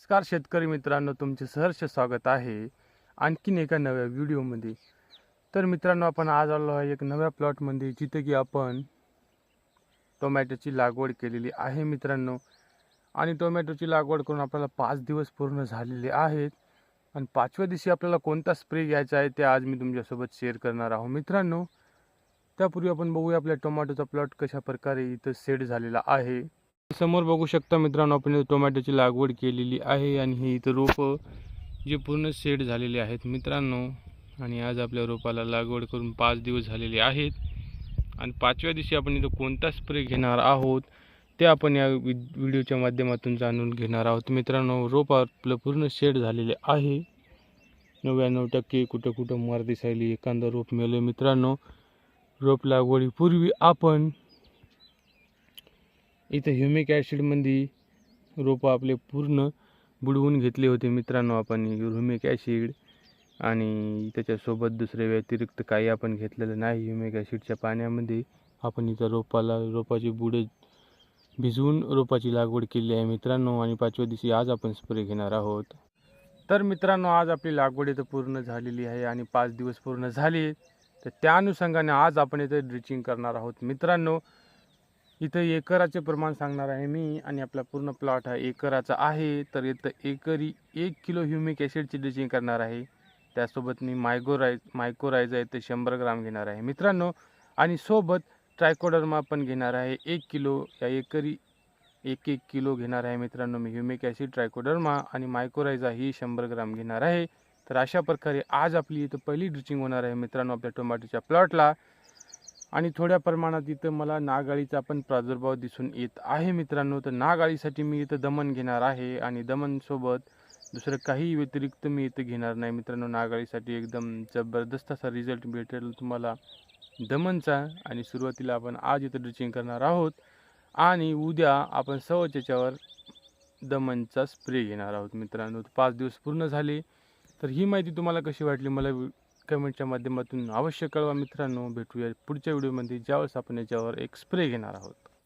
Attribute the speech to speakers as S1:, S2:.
S1: नमस्कार शेतकरी मित्रांनो तुमचे सहर्ष स्वागत आहे आणखीन एका नव्या व्हिडिओमध्ये. तर मित्रांनो आपण आज आलो आहे एक नव्या प्लॉटमध्ये जिथे की आपण टोमॅटोची लागवड केलेली आहे मित्रांनो. आणि टोमॅटोची लागवड करून आपल्याला पाच दिवस पूर्ण झालेले आहेत. आणि पाचव्या दिवशी आपल्याला कोणता स्प्रे घ्यायचा आहे ते आज मी तुमच्यासोबत शेअर करणार आहोत मित्रांनो. त्यापूर्वी आपण बघूया आपल्या टोमॅटोचा प्लॉट कशा प्रकारे इथं सेट झालेला आहे. समोर बघू शकता मित्रांनो आपण टोमॅटोची लागवड केलेली आहे आणि ही इथं रोपं जे पूर्ण सेट झालेले आहेत मित्रांनो. आणि आज आपल्या रोपाला लागवड करून पाच दिवस झालेले आहेत. आणि पाचव्या दिवशी आपण इथं कोणता स्प्रे घेणार आहोत ते आपण या व्हिडिओच्या माध्यमातून जाणून घेणार आहोत. मित्रांनो रोप आपलं पूर्ण सेट झालेले आहे. नव्याण्णव टक्के कुठं कुठं मर दिसायली एखादं रोप मिळलं मित्रांनो. रोप लागवडीपूर्वी आपण इथं ह्युमिक ॲसिडमध्ये रोपं आपले पूर्ण बुडवून घेतले होते मित्रांनो आपण. ह्युमिक ॲसिड आणि त्याच्यासोबत दुसरे व्यतिरिक्त काही आपण घेतलेलं नाही. ह्युमिक ॲसिडच्या पाण्यामध्ये आपण इथं रोपाला रोपाची बुडे भिजवून रोपाची लागवड केली आहे मित्रांनो आणि पाचव्या दिवशी आज आपण स्प्रे घेणार आहोत. तर मित्रांनो आज आपली लागवड इथं पूर्ण झालेली आहे आणि पाच दिवस पूर्ण झाले. तर त्या अनुषंगाने आज आपण इथं ड्रिचिंग करणार आहोत. मित्रांनो इथं एकराचे प्रमाण सांगणार आहे मी आणि आपला पूर्ण प्लॉट हा एकराचा आहे. तर इथं एकरी एक किलो ह्युमिक ॲसिडची ड्रिचिंग करणार आहे. त्यासोबत मी मायगोराय मायकोरायझा इथं शंभर ग्राम घेणार आहे. मित्रांनो आणि सोबत ट्रायकोडर्मा पण घेणार आहे. एक किलो या एकरी एक एक किलो घेणार आहे मित्रांनो मी ह्युमिक ॲसिड ट्रायकोडर्मा आणि मायकोरायझा ही शंभर ग्राम घेणार आहे. तर अशा प्रकारे आज आपली इथं पहिली ड्रिचिंग होणार आहे मित्रांनो आपल्या टोमॅटोच्या प्लॉटला आणि थोड्या प्रमाणात इथं मला नागाळीचा पण प्रादुर्भाव दिसून येत आहे मित्रांनो. तर नागाळीसाठी मी इथं दमन घेणार आहे आणि दमनसोबत दुसरं काही व्यतिरिक्त मी इथं घेणार नाही मित्रांनो. नागाळीसाठी एकदम जबरदस्त असा रिझल्ट भेटेल तुम्हाला दमनचा आणि सुरुवातीला आपण आज इथं ड्रिचिंग करणार आहोत. आणि उद्या आपण सवचेच्यावर याच्यावर दमनचा स्प्रे घेणार आहोत मित्रांनो. पाच दिवस पूर्ण झाले. तर ही माहिती तुम्हाला कशी वाटली? मला कमेंटच्या माध्यमातून अवश्य कळवा मित्रांनो. भेटूया पुढच्या व्हिडिओमध्ये. ज्यावेळेस आपण याच्यावर एक स्प्रे घेणार आहोत.